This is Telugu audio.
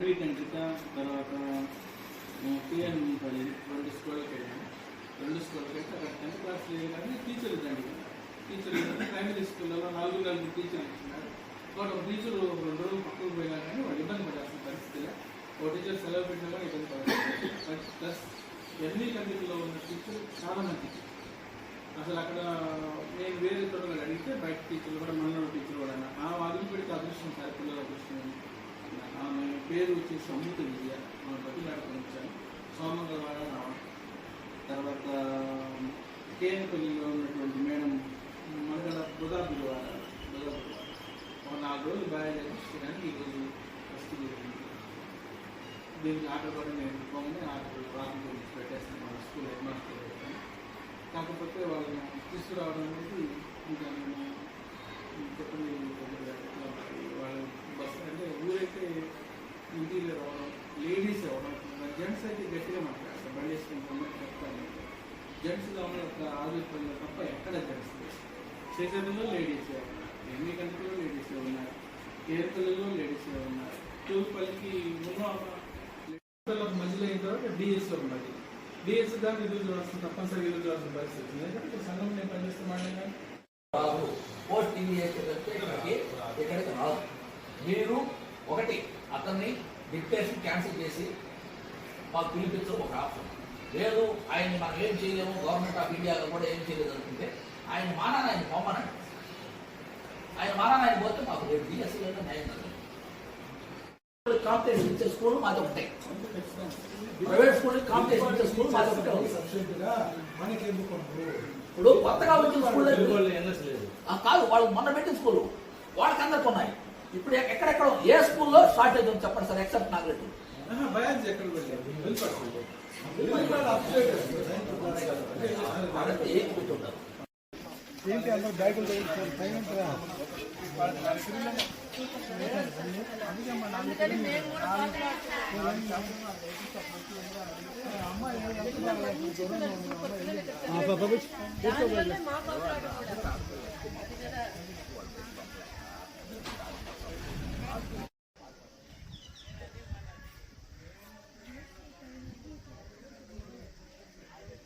వీకెండ్ తర్వాత పిఎన్ పడింది రెండు స్కూళ్ళకి వెళ్ళాను. రెండు స్కూళ్ళకి వెళ్తే అక్కడ టెన్త్ క్లాస్ లేదు కానీ టీచర్లు తండ్రి టీచర్లు ప్రైమరీ స్కూళ్ళలో నాలుగు నలుగురు టీచర్లు ఇచ్చినారు ఒక టీచర్ రెండు రోజులు పక్కకు పోయినా కానీ వాడు ఇబ్బంది పడాల్సిన పరిస్థితిలో ఒక టీచర్ సెలవు పెట్టినా కానీ ఇబ్బంది పడాలి ప్లస్ ఎన్ని కంట్రీలో ఉన్న టీచర్ చాలా మంది. అసలు అక్కడ నేను వేరే చోట అడిగితే బయట టీచర్లు కూడా మన టీచర్ కూడా ఆ వాదిని పెడితే అదృష్టం సార్ పిల్లల అదృష్టం పేరు వచ్చేసి అమృత విద్య. మన బతిలాడుకొని వచ్చాను సోమంగళవాడ రావడం. తర్వాత కేనపల్లిలో ఉన్నటువంటి మేడం మంగళ బుధాబుల వాడ బుధాబుల ఒక నాలుగు రోజులు బాగా చేయించడానికి ఈరోజు వస్తు జరిగింది దీనికి ఆర్డర్ కూడా నేను పోగానే ఆర్డర్ రాత్రి గురించి పెట్టేస్తాను. మన స్కూల్ హెడ్ మాస్టర్ కాకపోతే వాళ్ళని తీసుకురావడం అనేది ఇంకా నేను చెప్పండి జెంట్స్ అయితే గట్టిగా మాట్లాడతారు బండి వేసుకుంటాం చెప్తాను జెంట్స్ కావాలి ఒక ఆదుర్పంలో తప్ప ఎక్కడ జెంట్స్ చేసేదిలో లేడీస్ ఎన్ని కంట్రీలో లేడీస్ ఉన్నారు. ఏర్పల్లిలో లేడీస్ ఉన్నారు. తూర్పల్లికి మధ్యలో అయిన తర్వాత డిఎస్లో ఉన్నది డిఎస్ దాన్ని ఎదురు చూడాల్సిన తప్పనిసరిగా ఎదురు చూడాల్సిన పరిస్థితి ఎందుకంటే సంఘం నేను పనిచేస్తున్నాను కానీ బాబు పోస్ట్ టీవీ ఇక్కడికి ఇక్కడికి రాదు. మీరు ఒకటి అతన్ని డిక్టేషన్ క్యాన్సిల్ చేసి మాకు పిలిపించడం ఒక ఆప్షన్. లేదు ఆయన మనం ఏం చేయలేము గవర్నమెంట్ ఆఫ్ ఇండియాలో కూడా ఏం చేయలేదు అనుకుంటే ఆయన మానాన్ని ఆయన పొమ్మనండి. ఆయన మానాన్ని ఆయన పోతే మాకు రేపు డిఎస్సీలో న్యాయం జరగదు కాంపిటేషన్ ఇచ్చే స్కూల్ మాది ఒకటే. ప్రైవేట్ స్కూల్ కాంపిటేషన్ ఇచ్చే స్కూల్ మాది ఒకటే. మనకి ఇప్పుడు కొత్తగా వచ్చిన స్కూల్ ఆ కాదు వాళ్ళు మొన్న పెట్టిన స్కూల్. వాళ్ళకి అందరికి ఉన్నాయి. ఇప్పుడు ఎక్కడెక్కడ ఏ స్కూల్లో షార్టేజ్ ఉంది చెప్పండి సార్ ఎక్సెప్ట్ నాగరెడ్డి. బయాలజీ ఎక్కడ ఏంటి అందరూ బ్యాగులు తగ్గించారు టైం